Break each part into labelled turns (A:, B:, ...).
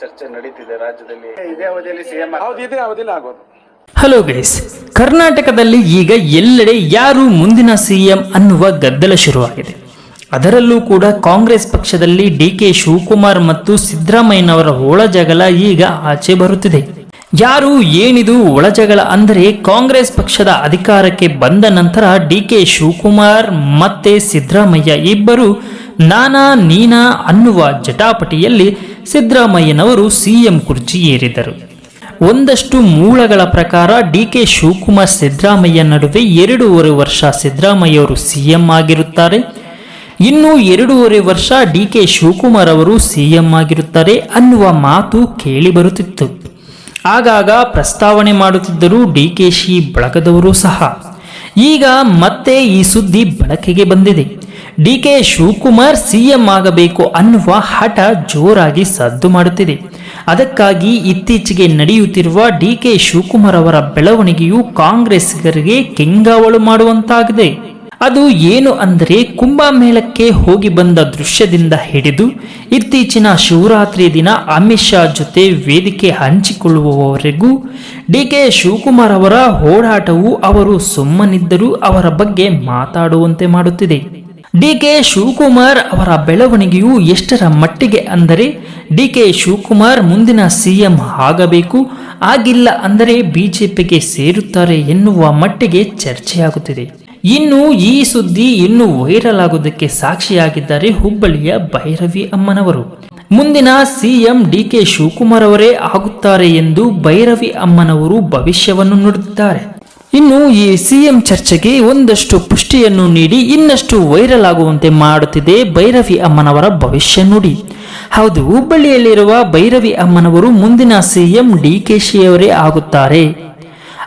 A: ಚರ್ಚೆ ನಡೀತಿದೆ ರಾಜ್ಯದಲ್ಲಿ. ಇದೇ ಅವಧಿಯಲ್ಲಿ ಸಿಎಂ
B: ಹೌದು ಇದೇ ಅವಧಿಯಲ್ಲಿ ಆಗೋದು.
C: ಹಲೋ ಗೈಸ್ ಕರ್ನಾಟಕದಲ್ಲಿ ಈಗ ಎಲ್ಲೆಡೆ ಯಾರು ಮುಂದಿನ ಸಿಎಂ ಅನ್ನುವ ಗದ್ದಲ ಶುರುವಾಗಿದೆ. ಅದರಲ್ಲೂ ಕೂಡ ಕಾಂಗ್ರೆಸ್ ಪಕ್ಷದಲ್ಲಿ ಡಿ ಕೆ ಶಿವಕುಮಾರ್ ಮತ್ತು ಸಿದ್ದರಾಮಯ್ಯನವರ ಒಳಜಗಳ ಈಗ ಆಚೆ ಬರುತ್ತಿದೆ. ಯಾರು ಏನಿದು ಒಳಜಗಳ ಅಂದರೆ ಕಾಂಗ್ರೆಸ್ ಪಕ್ಷದ ಅಧಿಕಾರಕ್ಕೆ ಬಂದ ನಂತರ ಡಿ ಕೆ ಶಿವಕುಮಾರ್ ಮತ್ತೆ ಸಿದ್ದರಾಮಯ್ಯ ಇಬ್ಬರು ನಾನಾ ನೀನಾ ಅನ್ನುವ ಜಟಾಪಟಿಯಲ್ಲಿ ಸಿದ್ದರಾಮಯ್ಯನವರು ಸಿಎಂ ಕುರ್ಚಿ ಏರಿದರು. ಒಂದಷ್ಟು ಮೂಲಗಳ ಪ್ರಕಾರ ಡಿ ಕೆ ಶಿವಕುಮಾರ್ ಸಿದ್ದರಾಮಯ್ಯ ನಡುವೆ ಎರಡೂವರೆ ವರ್ಷ ಸಿದ್ದರಾಮಯ್ಯ ಅವರು ಸಿಎಂ ಆಗಿರುತ್ತಾರೆ. ಇನ್ನು ಎರಡೂವರೆ ವರ್ಷ ಡಿ ಕೆ ಶಿವಕುಮಾರ್ ಅವರು ಸಿಎಂ ಆಗಿರುತ್ತಾರೆ ಅನ್ನುವ ಮಾತು ಕೇಳಿ ಬರುತ್ತಿತ್ತು. ಆಗಾಗ ಪ್ರಸ್ತಾವನೆ ಮಾಡುತ್ತಿದ್ದರು ಡಿ ಕೆ ಶಿ ಬಳಗದವರು ಸಹ. ಈಗ ಮತ್ತೆ ಈ ಸುದ್ದಿ ಬಳಕೆಗೆ ಬಂದಿದೆ. ಡಿ ಕೆ ಶಿವಕುಮಾರ್ ಸಿಎಂ ಆಗಬೇಕು ಅನ್ನುವ ಹಠ ಜೋರಾಗಿ ಸದ್ದು ಮಾಡುತ್ತಿದೆ. ಅದಕ್ಕಾಗಿ ಇತ್ತೀಚೆಗೆ ನಡೆಯುತ್ತಿರುವ ಡಿ ಕೆ ಶಿವಕುಮಾರ್ ಅವರ ಬೆಳವಣಿಗೆಯು ಕಾಂಗ್ರೆಸ್ಗರಿಗೆ ಕೆಂಗಾವಳು ಮಾಡುವಂತಾಗಿದೆ. ಅದು ಏನು ಅಂದರೆ ಕುಂಭಮೇಳಕ್ಕೆ ಹೋಗಿ ಬಂದ ದೃಶ್ಯದಿಂದ ಹಿಡಿದು ಇತ್ತೀಚಿನ ಶಿವರಾತ್ರಿ ದಿನ ಅಮಿತ್ ಶಾ ಜೊತೆ ವೇದಿಕೆ ಹಂಚಿಕೊಳ್ಳುವವರೆಗೂ ಡಿ ಕೆ ಶಿವಕುಮಾರ್ ಅವರ ಓಡಾಟವು ಅವರು ಸುಮ್ಮನಿದ್ದರೂ ಅವರ ಬಗ್ಗೆ ಮಾತಾಡುವಂತೆ ಮಾಡುತ್ತಿದೆ. ಡಿ ಕೆ ಶಿವಕುಮಾರ್ ಅವರ ಬೆಳವಣಿಗೆಯು ಎಷ್ಟರ ಮಟ್ಟಿಗೆ ಅಂದರೆ ಡಿ ಕೆ ಶಿವಕುಮಾರ್ ಮುಂದಿನ ಸಿಎಂ ಆಗಬೇಕು, ಆಗಿಲ್ಲ ಅಂದರೆ ಬಿಜೆಪಿಗೆ ಸೇರುತ್ತಾರೆ ಎನ್ನುವ ಮಟ್ಟಿಗೆ ಚರ್ಚೆಯಾಗುತ್ತಿದೆ. ಇನ್ನು ಈ ಸುದ್ದಿ ಇನ್ನೂ ವೈರಲ್ ಆಗುವುದಕ್ಕೆ ಸಾಕ್ಷಿಯಾಗಿದ್ದಾರೆ ಹುಬ್ಬಳ್ಳಿಯ ಭೈರವಿ ಅಮ್ಮನವರು. ಮುಂದಿನ ಸಿಎಂ ಡಿ ಕೆ ಶಿವಕುಮಾರ್ ಅವರೇ ಆಗುತ್ತಾರೆ ಎಂದು ಭೈರವಿ ಅಮ್ಮನವರು ಭವಿಷ್ಯವನ್ನು ನುಡಿದಿದ್ದಾರೆ. ಇನ್ನು ಈ ಸಿಎಂ ಚರ್ಚೆಗೆ ಒಂದಷ್ಟು ಪುಷ್ಟಿಯನ್ನು ನೀಡಿ ಇನ್ನಷ್ಟು ವೈರಲ್ ಆಗುವಂತೆ ಮಾಡುತ್ತಿದೆ ಭೈರವಿ ಅಮ್ಮನವರ ಭವಿಷ್ಯ ನುಡಿ. ಹೌದು, ಹುಬ್ಬಳ್ಳಿಯಲ್ಲಿರುವ ಭೈರವಿ ಅಮ್ಮನವರು ಮುಂದಿನ ಸಿಎಂ ಡಿ ಕೆ ಶಿಯವರೇ ಆಗುತ್ತಾರೆ.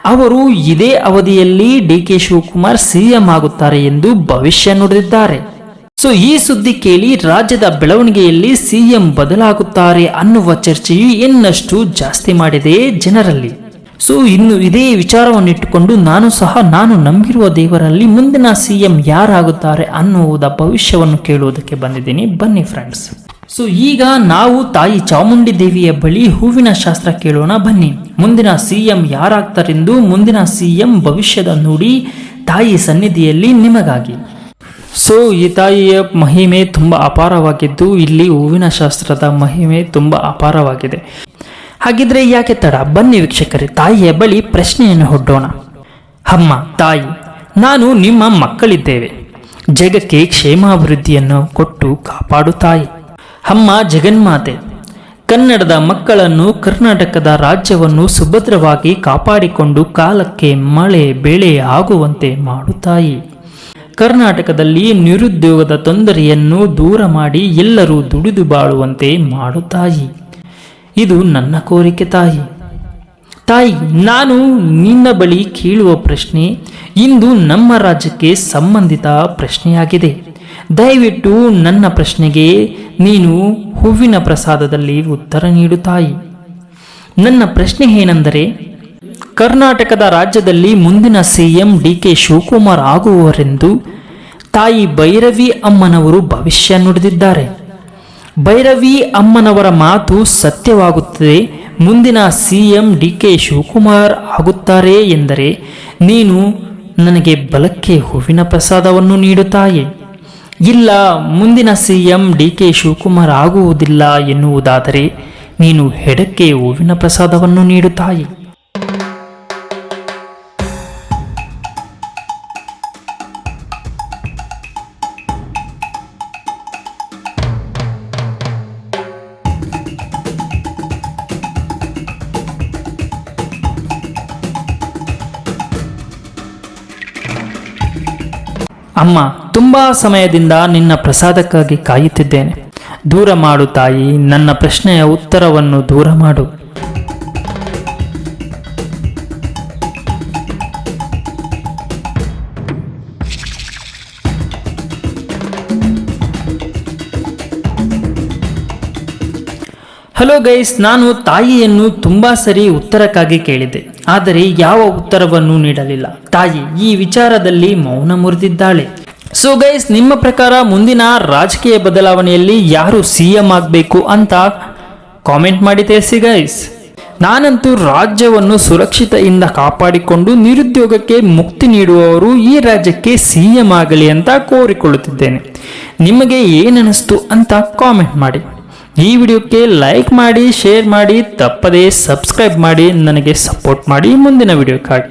C: ಅವರು ಇದೇ ಅವಧಿಯಲ್ಲಿ ಡಿ ಕೆ ಶಿವಕುಮಾರ್ ಸಿಎಂ ಆಗುತ್ತಾರೆ ಎಂದು ಭವಿಷ್ಯ ನುಡಿದಿದ್ದಾರೆ. ಸೊ, ಈ ಸುದ್ದಿ ಕೇಳಿ ರಾಜ್ಯದ ಬೆಳವಣಿಗೆಯಲ್ಲಿ ಸಿಎಂ ಬದಲಾಗುತ್ತಾರೆ ಅನ್ನುವ ಚರ್ಚೆಯು ಇನ್ನಷ್ಟು ಜಾಸ್ತಿ ಮಾಡಿದೆ ಜನರಲ್ಲಿ. ಸೊ ಇನ್ನು ಇದೇ ವಿಚಾರವನ್ನಿಟ್ಟುಕೊಂಡು ನಾನು ಸಹ, ನಾನು ನಂಬಿರುವ ದೇವರಲ್ಲಿ ಮುಂದಿನ ಸಿ ಎಂ ಯಾರಾಗುತ್ತಾರೆ ಅನ್ನುವುದ ಭವಿಷ್ಯವನ್ನು ಕೇಳುವುದಕ್ಕೆ ಬಂದಿದ್ದೀನಿ. ಬನ್ನಿ ಫ್ರೆಂಡ್ಸ್ ಸೊ ಈಗ ನಾವು ತಾಯಿ ಚಾಮುಂಡಿ ದೇವಿಯ ಬಳಿ ಹೂವಿನ ಶಾಸ್ತ್ರ ಕೇಳೋಣ. ಬನ್ನಿ. ಮುಂದಿನ ಸಿ ಎಂ ಯಾರಾಗ್ತಾರೆಂದು ಮುಂದಿನ ಸಿ ಎಂ ಭವಿಷ್ಯದ ನುಡಿ ತಾಯಿ ಸನ್ನಿಧಿಯಲ್ಲಿ ನಿಮಗಾಗಿ. ಸೊ ಈ ತಾಯಿಯ ಮಹಿಮೆ ತುಂಬ ಅಪಾರವಾಗಿದ್ದು, ಇಲ್ಲಿ ಹೂವಿನ ಶಾಸ್ತ್ರದ ಮಹಿಮೆ ತುಂಬ ಅಪಾರವಾಗಿದೆ. ಹಾಗಿದ್ರೆ ಯಾಕೆ ತಡ? ಬನ್ನಿ ವೀಕ್ಷಕರೇ, ತಾಯಿಯ ಬಳಿ ಪ್ರಶ್ನೆಯನ್ನು ಹೊಡ್ಡೋಣ. ಅಮ್ಮ, ತಾಯಿ, ನಾನು ನಿಮ್ಮ ಮಕ್ಕಳಿದ್ದೇವೆ. ಜಗಕ್ಕೆ ಕ್ಷೇಮಾಭಿವೃದ್ಧಿಯನ್ನು ಕೊಟ್ಟು ಕಾಪಾಡು ತಾಯಿ. ಅಮ್ಮ, ಜಗನ್ಮಾತೆ, ಕನ್ನಡದ ಮಕ್ಕಳನ್ನು ಕರ್ನಾಟಕದ ರಾಜ್ಯವನ್ನು ಸುಭದ್ರವಾಗಿ ಕಾಪಾಡಿಕೊಂಡು ಕಾಲಕ್ಕೆ ಮಳೆ, ಬೆಳೆ ಆಗುವಂತೆ ಮಾಡು ತಾಯಿ. ಕರ್ನಾಟಕದಲ್ಲಿ ನಿರುದ್ಯೋಗದ ತೊಂದರೆಯನ್ನು ದೂರ ಮಾಡಿ ಎಲ್ಲರೂ ದುಡಿದು ಬಾಳುವಂತೆ ಮಾಡು ತಾಯಿ. ಇದು ನನ್ನ ಕೋರಿಕೆ ತಾಯಿ. ತಾಯಿ, ನಾನು ನಿನ್ನ ಬಳಿ ಕೇಳುವ ಪ್ರಶ್ನೆ ಇಂದು ನಮ್ಮ ರಾಜ್ಯಕ್ಕೆ ಸಂಬಂಧಿತ ಪ್ರಶ್ನೆಯಾಗಿದೆ. ದಯವಿಟ್ಟು ನನ್ನ ಪ್ರಶ್ನೆಗೆ ನೀನು ಹೂವಿನ ಪ್ರಸಾದದಲ್ಲಿ ಉತ್ತರ ನೀಡು ತಾಯಿ. ನನ್ನ ಪ್ರಶ್ನೆ ಏನೆಂದರೆ, ಕರ್ನಾಟಕದ ರಾಜ್ಯದಲ್ಲಿ ಮುಂದಿನ ಸಿಎಂ ಡಿ ಕೆ ಶಿವಕುಮಾರ್ ಆಗುವವರೆಂದು ತಾಯಿ ಭೈರವಿ ಅಮ್ಮನವರು ಭವಿಷ್ಯ ನುಡಿದಿದ್ದಾರೆ. ಭೈರವಿ ಅಮ್ಮನವರ ಮಾತು ಸತ್ಯವಾಗುತ್ತದೆ. ಮುಂದಿನ C M D K Shivakumar ಆಗುತ್ತಾರೆ ಎಂದರೆ, ನೀನು ನನಗೆ ಬಲಕ್ಕೆ ಹೂವಿನ ಪ್ರಸಾದವನ್ನು ನೀಡುತ್ತಾಯೆ. ಇಲ್ಲ, ಮುಂದಿನ C M D K Shivakumar ಆಗುವುದಿಲ್ಲ ಎನ್ನುವುದಾದರೆ, ನೀನು ಹೆಡಕ್ಕೆ ಹೂವಿನ ಪ್ರಸಾದವನ್ನು ನೀಡುತ್ತಾಯಿ. ಅಮ್ಮ, ತುಂಬಾ ಸಮಯದಿಂದ ನಿನ್ನ ಪ್ರಸಾದಕ್ಕಾಗಿ ಕಾಯುತ್ತಿದ್ದೇನೆ. ದೂರ ಮಾಡು ತಾಯಿ, ನನ್ನ ಪ್ರಶ್ನೆಯ ಉತ್ತರವನ್ನು ದೂರ ಮಾಡು. ಹಲೋ ಗೈಸ್ ನಾನು ತಾಯಿಯನ್ನು ತುಂಬಾ ಸರಿ ಉತ್ತರಕ್ಕಾಗಿ ಕೇಳಿದ್ದೆ. ಆದರೆ ಯಾವ ಉತ್ತರವನ್ನು ನೀಡಲಿಲ್ಲ. ತಾಯಿ, ಈ ವಿಚಾರದಲ್ಲಿ ಮೌನ ಮುರಿದಿದ್ದಾಳೆ. ಸೊ ಗೈಸ್ ನಿಮ್ಮ ಪ್ರಕಾರ ಮುಂದಿನ ರಾಜಕೀಯ ಬದಲಾವಣೆಯಲ್ಲಿ ಯಾರು ಸಿ ಎಂ ಆಗಬೇಕು ಅಂತ ಕಾಮೆಂಟ್ ಮಾಡಿ ತಿಳಿಸಿ ಗೈಸ್ ನಾನಂತೂ ರಾಜ್ಯವನ್ನು ಸುರಕ್ಷಿತೆಯಿಂದ ಕಾಪಾಡಿಕೊಂಡು ನಿರುದ್ಯೋಗಕ್ಕೆ ಮುಕ್ತಿ ನೀಡುವವರು ಈ ರಾಜ್ಯಕ್ಕೆ ಸಿ ಎಂ ಆಗಲಿ ಅಂತ ಕೋರಿಕೊಳ್ಳುತ್ತಿದ್ದೇನೆ. ನಿಮಗೆ ಏನನಿಸ್ತು ಅಂತ ಕಾಮೆಂಟ್ ಮಾಡಿ. ಈ ವಿಡಿಯೋಕ್ಕೆ ಲೈಕ್ ಮಾಡಿ ಶೇರ್ ಮಾಡಿ ತಪ್ಪದೇ ಸಬ್ಸ್ಕ್ರೈಬ್ ಮಾಡಿ ನನಗೆ ಸಪೋರ್ಟ್ ಮಾಡಿ ಮುಂದಿನ ವಿಡಿಯೋಕ್ಕಾಗಿ.